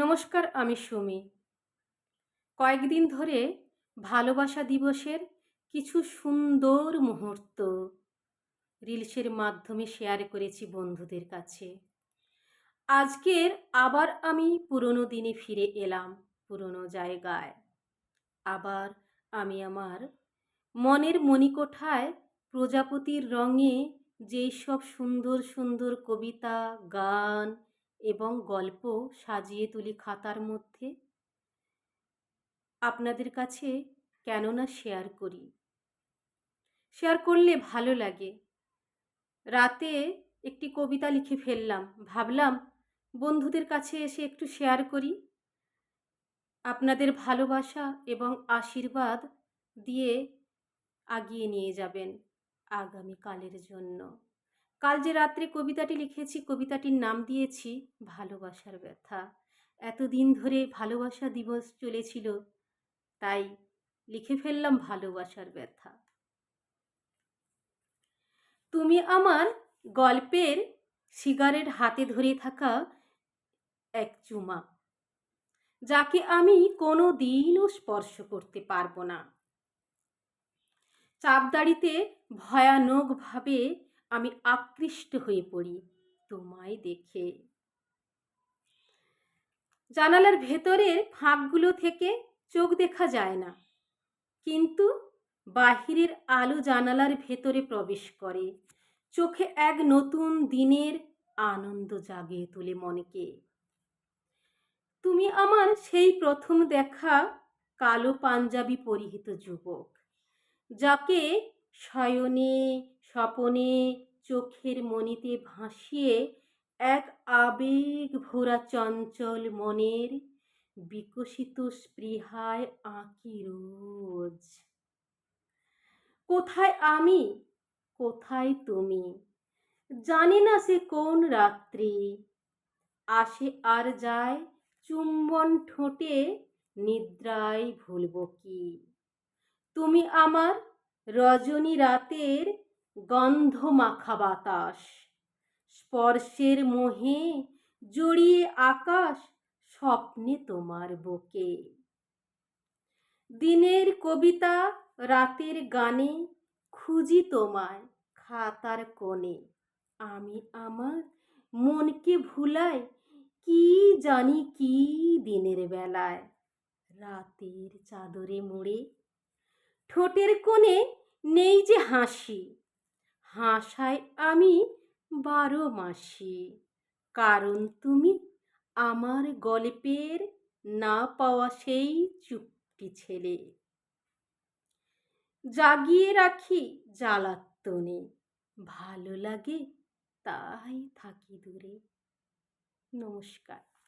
নমস্কার, আমি সুমি। কয়েকদিন ধরে ভালোবাসা দিবসের কিছু সুন্দর মুহূর্ত রিলসের মাধ্যমে শেয়ার করেছি বন্ধুদের কাছে। আজকের আবার আমি পুরনো দিনে ফিরে এলাম পুরনো জায়গায়। আবার আমি আমার মনের মণিকোঠায় প্রজাপতির রঙে যেই সব সুন্দর সুন্দর কবিতা, গান এবং গল্প সাজিয়ে তুলি খাতার মধ্যে। আপনাদের কাছে কেননা শেয়ার করি। শেয়ার করলে ভালো লাগে। রাতে একটি কবিতা লিখে ফেললাম। ভাবলাম, বন্ধুদের কাছে এসে একটু শেয়ার করি। আপনাদের ভালোবাসা এবং আশীর্বাদ দিয়ে আগিয়ে নিয়ে যাবেন আগামীকালের জন্য। কাল যে রাত্রে কবিতাটি লিখেছি, কবিতাটির নাম দিয়েছি, ভালোবাসার ব্যথা। এতদিন ধরে ভালোবাসা দিবস চলেছিল, তাই লিখে ফেললাম ভালোবাসার ব্যথা। তুমি আমার গল্পের সিগারেট হাতে ধরে থাকা এক চুমা, যাকে আমি কোনো দিনও স্পর্শ করতে পারব না। চাপদাড়িতে ভয়ানকভাবে আমি আকৃষ্ট হয়ে পড়ি তোমায় দেখে। জানালার ভেতরের ফাঁকগুলো থেকে চোখ দেখা যায় না, কিন্তু বাহিরের আলো জানালার ভেতরে প্রবেশ করে। চোখে এক নতুন দিনের আনন্দ জাগিয়ে তোলে মনকে। তুমি আমার সেই প্রথম দেখা কালো পাঞ্জাবি পরিহিত যুবক, যাকে শয়নে, স্বপনে চোখের মনিতে ভাসিয়ে এক আবেগ ভরা চঞ্চল মনের বিকশিত স্পৃহায় আঁকি রোজ। কোথায় আমি? কোথায় তুমি? জানি না সে কোন রাত্রি। আসে আর যায় চুম্বন ঠোঁটে, নিদ্রায় ভুলব কি? তুমি আমার রজনী রাতের গন্ধ মাখা বাতাস। স্পর্শের মোহে জড়িয়ে আকাশ স্বপ্নে তোমার বুকে। দিনের কবিতা রাতের গানে খুঁজি তোমায় খাতার কোণে। আমি আমার মনকে ভুলাই কি জানি কি দিনের বেলায়। রাতের চাদরে মুড়ে ঠোঁটের কোণে নেই যে হাসি। হাসায় আমি বারো মাসি। কারণ তুমি আমার গল্পের না পাওয়া সেই চুপটি ছেলে। জাগিয়ে রাখি জ্বালাতনে। ভালো লাগে তাই থাকি দূরে। নমস্কার।